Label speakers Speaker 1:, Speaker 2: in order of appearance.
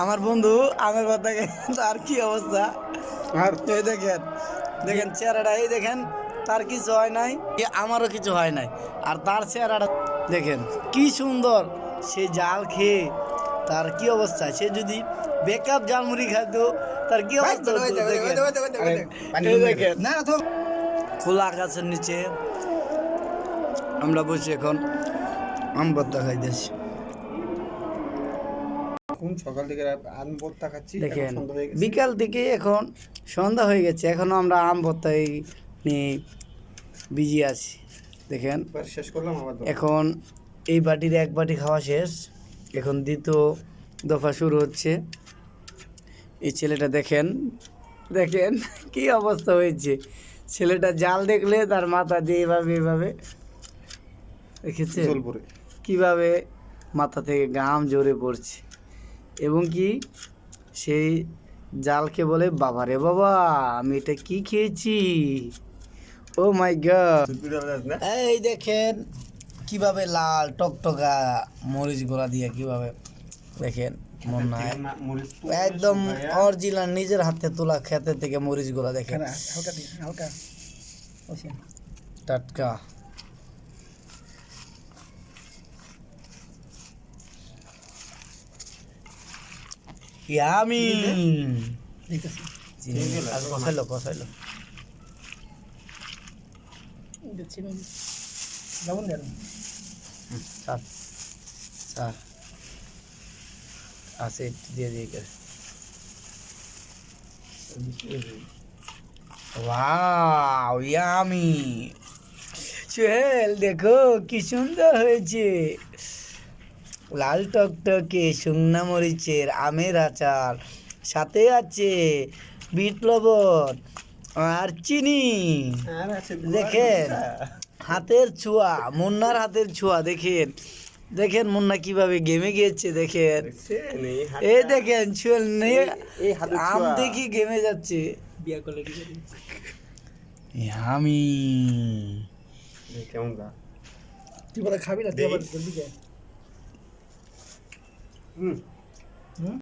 Speaker 1: আমার বন্ধু আমের কথা তার কি অবস্থা?
Speaker 2: আর?
Speaker 1: এই দেখেন দেখেন চেহারাটা এই দেখেন তার কিছু হয় নাই এ আমারও কিছু হয় নাই আর তার চেহারাটা দেখেন কি সুন্দর সে জাল খেয়ে তার কি অবস্থা? সে যদি বেকআপ জালমুড়ি খাইতো তার কি অবস্থা দেখেন।
Speaker 2: না তো
Speaker 1: খোলা আকাশের নিচে আমরা বসে এখন আম ভর্তা খাইতেছি।
Speaker 2: এখন সকাল থেকে আম ভর্তা খাচ্ছি
Speaker 1: দেখেন। বিকাল থেকে এখন সন্ধ্যা হয়ে গেছে এখনও আমরা আম ভর্তাই নিয়ে বিজি আছি। দেখেন
Speaker 2: শেষ করলাম
Speaker 1: এখন এই বাটির এক বাটি খাওয়া শেষ এখন দ্বিতীয় দফা শুরু হচ্ছে। এই ছেলেটা দেখেন দেখেন কি অবস্থা হয়েছে। ছেলেটা জাল দেখলে তার মাথা দিয়ে এভাবে এভাবে। দেখেছে কীভাবে মাথা থেকে গাম জোরে পড়ছে। এবং কি? সেই জালকে বলে বাবা রে বাবা আমি এটা কি খেয়েছি? Oh my God. এই দেখেন কীভাবে লাল টকটকা মরিচ গোলা দিয়ে কীভাবে দেখেন মন একদম। অরিজিনাল নিজের হাতে তোলা খেতে থেকে মরিচ গোলা দেখেন।
Speaker 2: হালকা হালকা।
Speaker 1: টাটকা। ইয়ামি চিনি আর কষাইলো কষাইলো। চার চার আছে একটু দিয়ে দিয়ে করে ওয়াও ইয়ামি। সোহেল দেখো কি সুন্দর হয়েছে। লাল টকটকে শুকনা মরিচের আমের আচার। সাথে আছে বিট লবণ আর চিনি। দেখেন হাতের ছোঁয়া মুন্নার হাতের ছোঁয়া দেখেন। দেখেন মুন্না কীভাবে গেমে গিয়েছে দেখেন।
Speaker 2: এই
Speaker 1: দেখেন চুল নিয়ে আম দেখি গেমে যাচ্ছে। আমি।
Speaker 2: কেমন
Speaker 3: তুই বলে খাবি না তুই আবার জলদি কে
Speaker 2: হুম